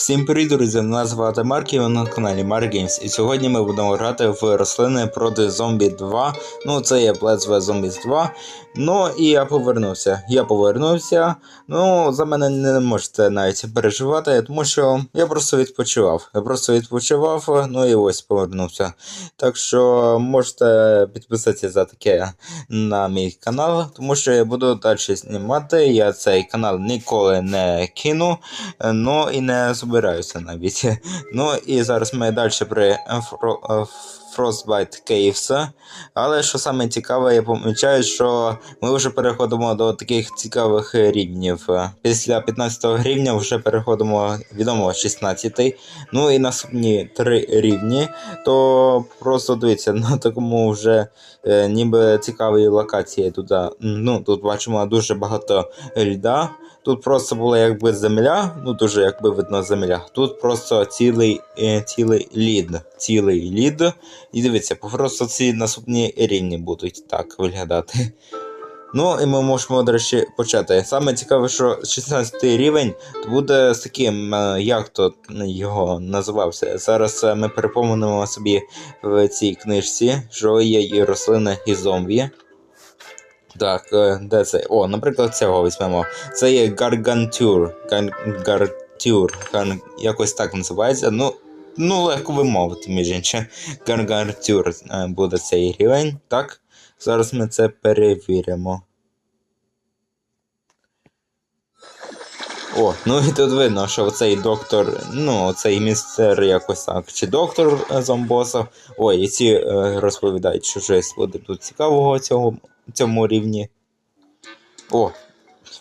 Всім привіт, друзі! Мене звати Марк і ви на каналі Mark Games. І сьогодні ми будемо грати в рослини проти зомбі 2. Ну, це є vs Zombies 2. Ну і я повернувся. Я повернувся. Ну, за мене не можете навіть переживати, тому що я просто відпочивав. Я просто відпочивав, ну і ось повернувся. Так що можете підписатися за таке на мій канал, тому що я буду далі знімати. Я цей канал ніколи не кину. Ну і не збираюся навіть. Ну і зараз ми далі при Fro- Frostbite Caves. Але що саме цікаве, я помічаю, що ми вже переходимо до таких цікавих рівнів. Після 15 рівня вже переходимо відомо 16. Ну і наступні три рівні. То просто дивіться, на такому вже е, ніби цікавій локації. Тут, ну, тут бачимо дуже багато льда. Тут просто була якби земля, ну дуже якби видно земля. Тут просто цілий, е, цілий лід. Цілий лід. І дивіться, просто ці наступні рівні будуть так виглядати. Ну і ми можемо, до речі, почати. Саме цікаве, що 16 рівень буде з таким, е, як то його називався. Зараз е, ми переповнимо собі в цій книжці, що є і рослини, і зомбі. Так, е, де це? О, наприклад, цього візьмемо. Це є Гаргантюр. Гар- Гартюр. Гар- Якось так називається. Ну, ну легко вимовити, між іншим. Гаргантюр е, буде цей рівень. Так. Зараз ми це перевіримо. О, ну і тут видно, що цей доктор, ну, цей містер якось так. Чи доктор е, зомбоса. Ой, і ці е, розповідають, що щось буде тут цікавого в цьому, цьому рівні. О,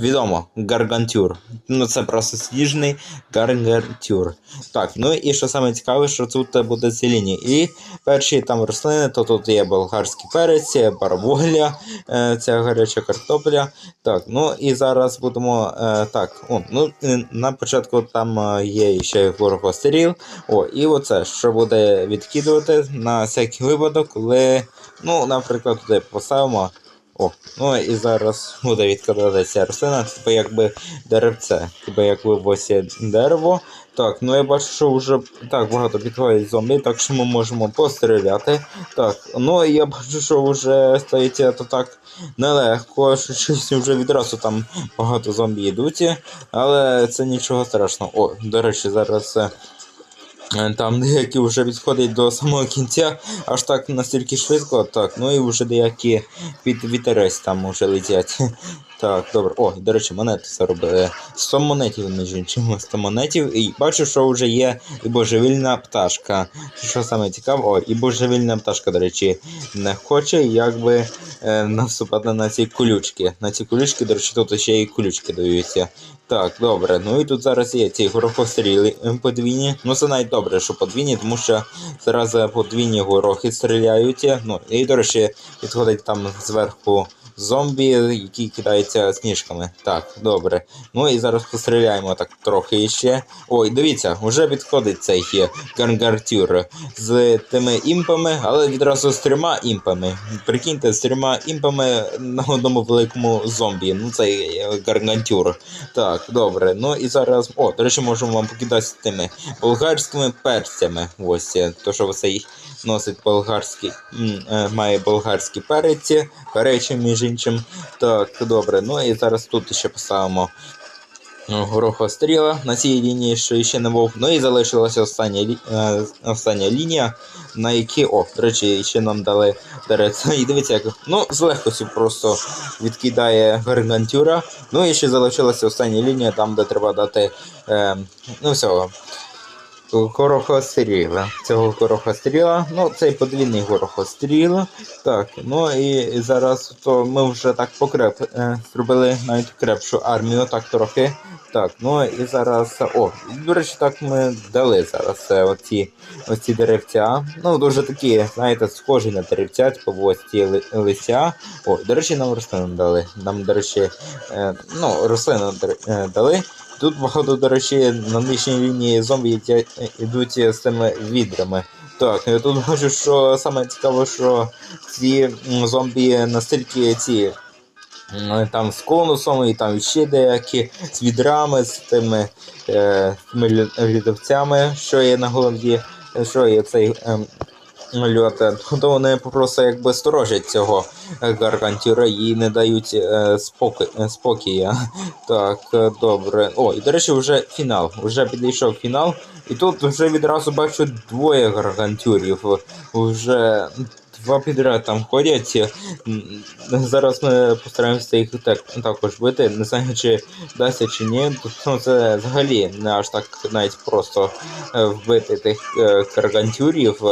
відомо, гаргантюр. Ну це просто сніжний гаргантюр. Так, ну і що саме цікаве, що тут буде ці лінії. І перші там рослини, то тут є болгарський перець, бараболя, е, ця гаряча картопля. Так, ну і зараз будемо. Е, так, о, ну на початку там е, є ще хлорохостеріл. О, і оце, що буде відкидувати на всякий випадок, коли, ну, наприклад, туди поставимо. О, ну і зараз буде відкладатися рослина, типу якби деревце. Типу якби ось є дерево. Так, ну я бачу, що вже так багато підходять зомбі, так що ми можемо постріляти. Так, ну я бачу, що вже стається то так нелегко, що щось вже відразу там багато зомбі йдуть, але це нічого страшного. О, до речі, зараз. Е, Там деякі вже відходять до самого кінця, аж так настільки швидко, так, ну і вже деякі під вітерець там вже летять. Так, добре. О, до речі, монети заробили. 100 монетів, між іншим, 100 монетів. І бачу, що вже є і божевільна пташка. Що саме цікаво, о, і божевільна пташка, до речі, не хоче якби е, наступати на ці колючки. На ці колючки, до речі, тут ще і колючки даються. Так, добре. Ну і тут зараз є ці горохостріли е, подвійні. Ну це навіть добре, що подвійні, тому що зараз подвійні горохи стріляють. Ну і до речі, підходить там зверху зомбі, які кидаються сніжками. Так, добре. Ну і зараз постріляємо так трохи ще. Ой, дивіться, вже підходить цей е, гангартюр з тими імпами, але відразу з трьома імпами. Прикиньте, з трьома імпами на одному великому зомбі. Ну цей е, гаргантюр. Так, добре. Ну і зараз. О, до речі, можемо вам покидати тими болгарськими перцями. Ось, е, то що цей носить болгарський, має болгарські переці, перечі, між іншим. Так, добре. Ну і зараз тут ще поставимо. е, Горохостріла на цій лінії, що ще не був. Ну і залишилася остання, лі- е, остання лінія, на якій, о, до речі, ще нам дали дереться. І дивіться, як ну, з легкостю просто відкидає гаргантюра. Ну і ще залишилася остання лінія, там, де треба дати. Е, ну, всього. Горохостріла. Цього горохостріла. Ну, цей подвійний горохостріл. Так, ну і зараз то ми вже так покреп е, зробили навіть крепшу армію, так трохи. Так, ну і зараз. О, до речі, так ми дали зараз е, оці, оці деревця. Ну, дуже такі, знаєте, схожі на деревця, типу ось ці ли- листя. О, до речі, нам рослину дали. Нам, до речі, е, ну, рослину дали. Тут, походу, до речі, на нижній лінії зомбі йдуть з цими відрами. Так, я тут бачу, що саме цікаво, що ці зомбі настільки ці там з конусом, і там ще деякі з відрами, з тими, е, тими льодовцями, що є на голові, е, що є цей ем, льот. Е, То вони просто якби сторожать цього гаргантюра і не дають е, споки, е, спокія. Так, е, добре. О, і до речі, вже фінал. Вже підійшов фінал. І тут вже відразу бачу двоє гаргантюрів. Вже два підряд там ходять. Зараз ми постараємося їх так, також бити. Не знаю, чи вдасться чи ні. Ну, це взагалі не аж так навіть просто е, вбити тих е, гаргантюрів,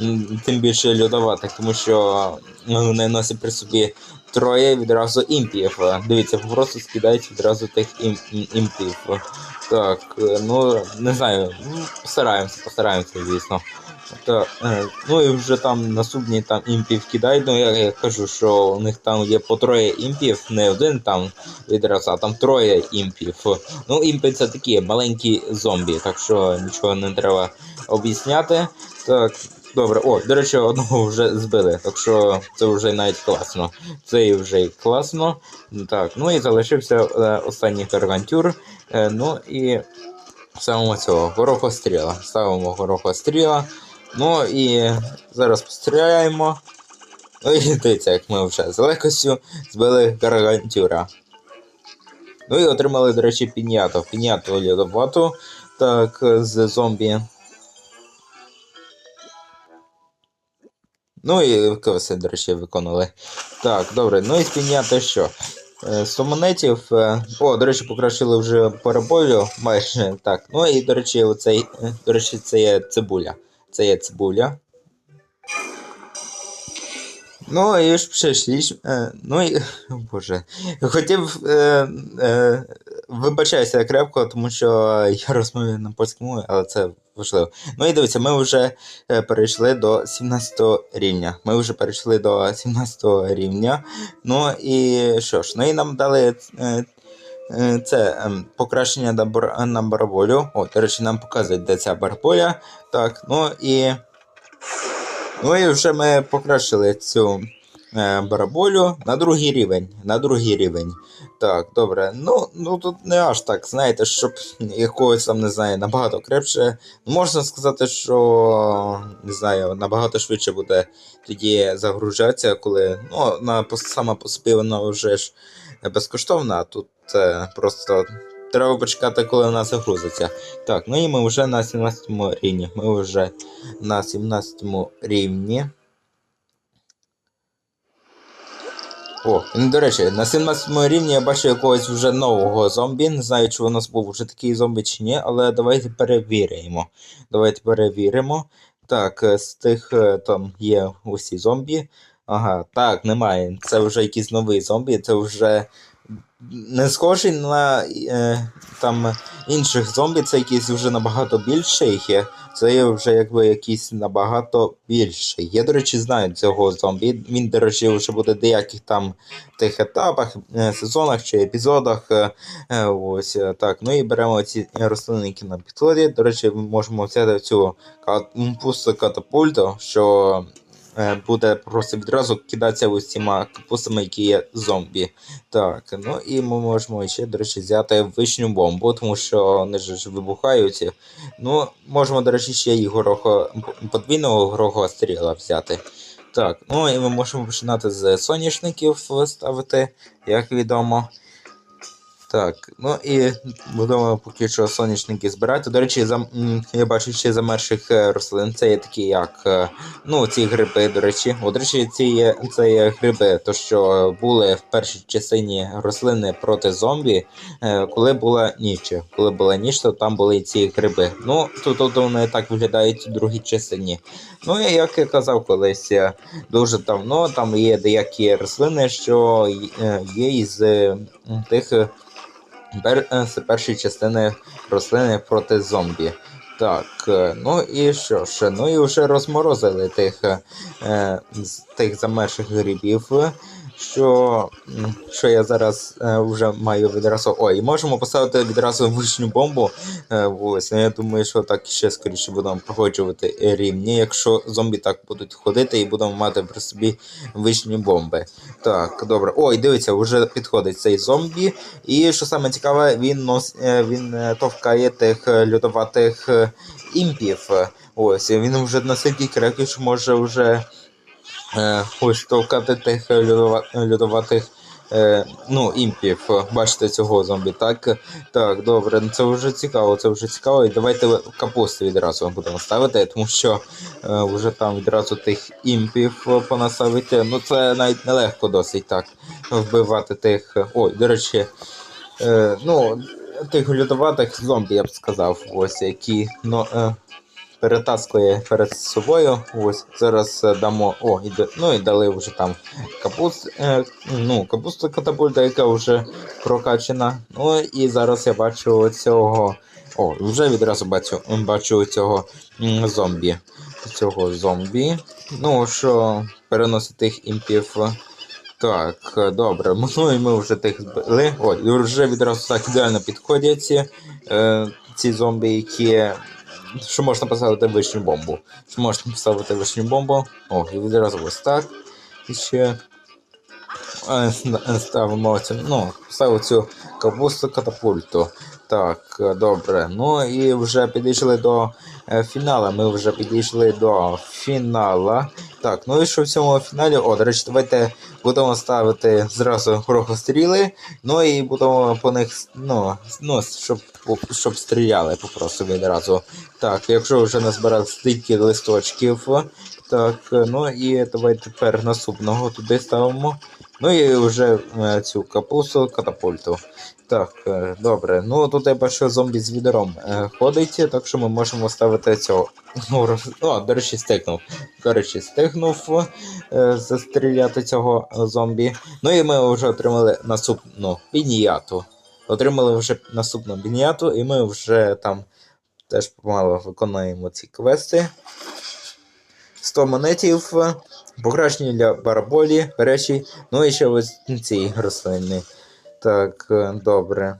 М, тим більше льодоватих, тому що вони носять при собі троє відразу імпів. Дивіться, просто скидають відразу тих ім, ім- імпів. Так, е, ну не знаю, ну, постараємося, постараємося, звісно. Так, е, ну і вже там наступні там імпів кидають. Ну я, я кажу, що у них там є по троє імпів, не один там відразу, а там троє імпів. Ну, імпи це такі маленькі зомбі, так що нічого не треба об'ясняти. Так, добре. О, до речі, одного вже збили, так що це вже навіть класно. Це і вже класно. Так, ну і залишився е, останній гаргантюр. Е, ну і ставимо цього горохостріла. Ставимо горохостріла. Ну і зараз постріляємо. Ну і дивіться, як ми вже з легкостю збили гаргантюра. Ну і отримали, до речі, піняту. Піняту льодовату. Так, з зомбі. Ну і квеси, до речі, виконали. Так, добре, ну і з піняти що? Е, 100 монетів. е, О, до речі, покращили вже параболю майже так. Ну і, до речі, оцей, е, до речі, це є цибуля. Це є цибуля. Ну і ж прийшли. Е, ну і. Боже. Хотів. Е, е, вибачаюся крепко, тому що я розмовляю на польській мові, але це важливо. Ну і дивіться, ми вже е, перейшли до 17 рівня. Ми вже перейшли до 17 рівня. Ну і що ж, ну і нам дали. Е, е, це ем, покращення на, бар, бараболю. О, до речі, нам показують, де ця бараболя. Так, ну і. Ну і вже ми покращили цю е, бараболю на другий рівень. На другий рівень. Так, добре. Ну, ну тут не аж так, знаєте, щоб якогось там, не знаю, набагато крепше. Можна сказати, що не знаю, набагато швидше буде тоді загружатися, коли ну, на, сама по собі вона вже ж безкоштовна, тут е, просто треба почекати, коли вона загрузиться. Так, ну і ми вже на 17 рівні. Ми вже на 17 рівні. О, ну, до речі, на 17 рівні я бачу якогось вже нового зомбі. Не знаю, чи у нас був вже такий зомбі чи ні, але давайте перевіримо. Давайте перевіримо. Так, е, з тих е, там є усі зомбі. Ага, так, немає. Це вже якийсь новий зомбі, це вже не схожий на е, там інших зомбі, це якийсь вже набагато більший. Це є вже якби якийсь набагато більший. Я, до речі, знаю цього зомбі. Він, до речі, вже буде деяких там тих етапах, е, сезонах чи епізодах. е, е, Ось так. Ну і беремо ці рослини, які нам підходять. До речі, ми можемо взяти цю кат- пусту катапульту, що буде просто відразу кидатися усіма капустами, які є зомбі. Так, ну і ми можемо ще, до речі, взяти вишню бомбу, тому що вони ж вибухають. Ну, можемо, до речі, ще й горохо, подвійного горохового стріла взяти. Так, ну і ми можемо починати з соняшників ставити, як відомо. Так, ну і будемо поки що соняшники збирати. До речі, зам... я бачу ще замерших е, рослин. Це є такі, як е, ну, ці гриби, до речі. О, до речі, ці є, це є гриби, то що були в першій частині рослини проти зомбі, е, коли була ніч. Коли була ніч, то там були ці гриби. Ну, тут, тут вони так виглядають у другій частині. Ну, і як я казав колись, дуже давно там є деякі рослини, що є із тих. Е, е, з першої частини рослини проти зомбі. Так, е, ну і що ж, ну і вже розморозили тих, е, з тих замерших грибів. Що, що я зараз е, вже маю відразу. Ой, можемо поставити відразу вишню бомбу. Е, ось, ну, я думаю, що так ще скоріше будемо проходжувати рівні, якщо зомбі так будуть ходити і будемо мати при собі вишні бомби. Так, добре. Ой, дивіться, вже підходить цей зомбі. І що саме цікаве, він нос, е, він е, товкає тих е, льодоватих е, імпів. Ось, він вже настільки крепкий, що може вже ось товкати тих е, льодоватих. Е, ну, імпів, бачите цього зомбі, так? Так, добре, ну це вже цікаво, це вже цікаво. І давайте капусту відразу будемо ставити, тому що е, вже там відразу тих імпів е, понасавити. Ну це навіть нелегко досить так вбивати тих. е, Ой, до речі, е, ну, тих льодоватих зомбі, я б сказав, ось які ну, е, перетаскує перед собою. Ось зараз е, дамо. О, і, ну і дали вже там капуст, е, ну, капусту катапульта, яка вже прокачана. Ну і зараз я бачу цього. О, вже відразу бачу, бачу цього зомбі. Цього зомбі. Ну, що переносить тих імпів. Так, добре. Ну і ми вже тих збили. О, вже відразу так ідеально підходять ці, е, ці зомбі, які. Що можна поставити вишню бомбу. Що можна поставити вишню бомбу. О, і відразу ось так. І ще е, ставимо цю, ну, ставимо цю капусту катапульту. Так, е, добре. Ну і вже підійшли до фінала. фіналу. Ми вже підійшли до фінала. Так, ну і що в цьому фіналі? О, до речі, давайте будемо ставити зразу горохостріли, ну і будемо по них, ну, ну щоб, щоб стріляли попросту відразу. Так, якщо вже назбирав стільки листочків, так, ну і давайте тепер наступного туди ставимо. Ну і вже е, цю капусту катапульту. Так, е, добре. Ну тут я бачу зомбі з відером е, ходить, так що ми можемо ставити цього. Ну, до речі, стикнув. До стигнув е, застріляти цього е, зомбі. Ну і ми вже отримали наступну бініяту. Отримали вже наступну бініяту, і ми вже там теж помало виконуємо ці квести. 100 монетів, покращення для бараболі, речі, ну і ще ось ці рослини. Так, е, добре.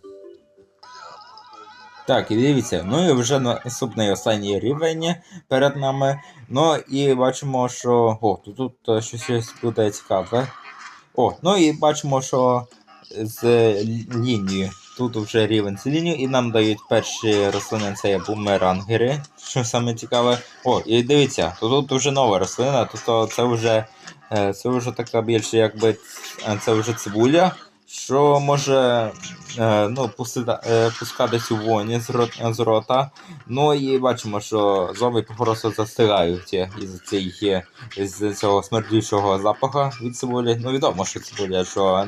Так, і дивіться, ну і вже наступний останній рівень перед нами. Ну і бачимо, що. О, тут, тут е, щось буде цікаве. О, ну і бачимо, що з лінії. Тут вже рівень з і нам дають перші рослини, це є бумерангери, що саме цікаве. О, і дивіться, тут, тут вже нова рослина, тобто це вже, е, це вже така більше, якби е, це вже цибуля, що може е, ну, е, пускати цю воні з, рот, з рота. Ну і бачимо, що зомби просто застигають із цієї з цього смердючого запаху від цибулі. Ну відомо, що цибуля, що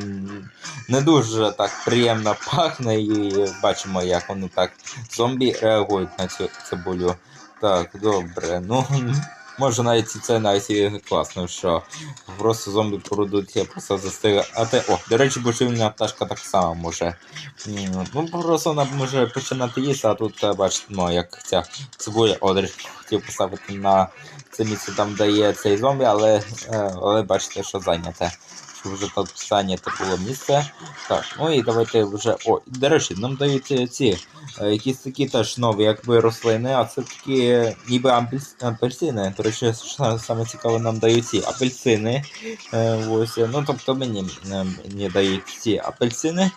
не дуже так приємно пахне, і бачимо, як вони так зомбі реагують на цю цибулю. Так, добре. Ну може навіть це навіть і класно, що просто зомбі я просто застигли. А те, О, до речі, божевільна пташка так само може. Ну просто вона може починати їсти, а тут бачите, ну, як ця цибуля. О, хотів поставити на це місце там, де є цей зомбі, але, е, але бачите, що зайняте. Що вже тут зайняте було місце. Так, ну і давайте вже. О, до речі, нам дають е, ці е, якісь такі теж нові, якби рослини, а це такі е, ніби апельсини. До речі, саме цікаве, нам дають ці апельсини. Ось, ну тобто мені, е, мені дають ці апельсини.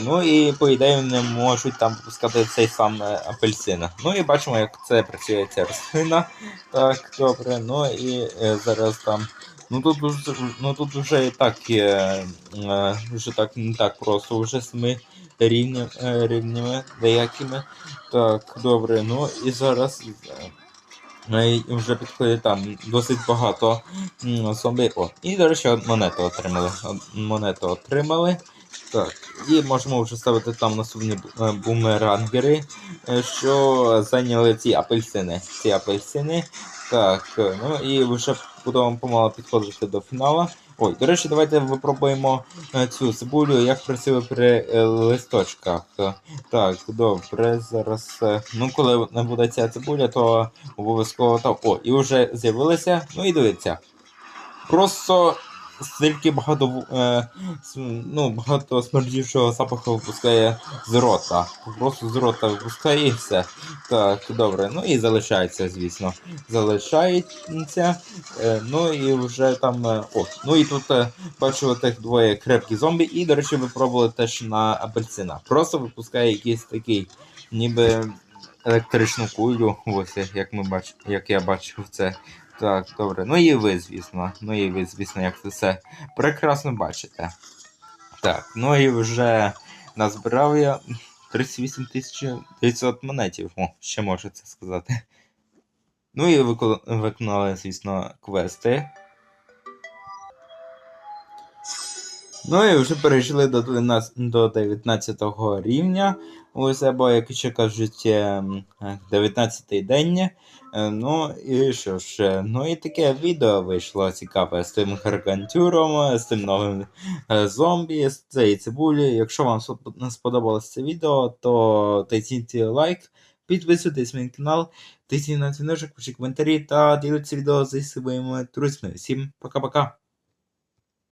Ну і по ідеї вони можуть там пускати цей сам апельсин. Ну і бачимо, як це працює ця рослина. Так, добре, ну і зараз там. Ну тут уже, ну тут вже і так є, е, вже так не так просто, вже з ми рівня, рівнями деякими. Так, добре, ну і зараз вже підходить там досить багато м, зомбі. О, і до речі, монету отримали. Монету отримали. Так, і можемо вже ставити там наступні е, бумерангери, е, що зайняли ці апельсини. Ці апельсини. Так, е, ну і вже будемо помало підходити до фіналу. Ой, до речі, давайте випробуємо е, цю цибулю, як працює при е, листочках. Так, добре, зараз. е, Ну, коли не буде ця цибуля, то обов'язково там. О, і вже з'явилися. Ну і дивіться. Просто стільки багато е, ну, багато смердючого запаху випускає з рота. Просто з рота випускає і все. Так, добре. Ну і залишається, звісно. Залишається. Е, ну і вже там. е, О, ну і тут е, бачу тих двоє крепкі зомбі, і, до речі, ви пробували теж на апельсина. Просто випускає якийсь такий, ніби електричну кулю, ось як ми бач, як я бачив це. Так, добре. Ну і ви, звісно. Ну і ви, звісно, як це все прекрасно бачите. Так, ну і вже назбирав я 38 900 монетів. О, ще можу це сказати. Ну і виконали, звісно, квести. Ну і вже перейшли до 12, до 19 рівня. Ось або, як ще кажуть, ем, е, 19-й день. Е, Ну і що ж, е, ну і таке відео вийшло цікаве з тим гаргантюром, з тим новим е, зомбі, з цієї цибулі. Якщо вам сподобалось це відео, то тисніть лайк, підписуйтесь на мій канал, тисніть на дзвіночок, пишіть коментарі та діліться відео зі своїми друзями. Всім пока-пока!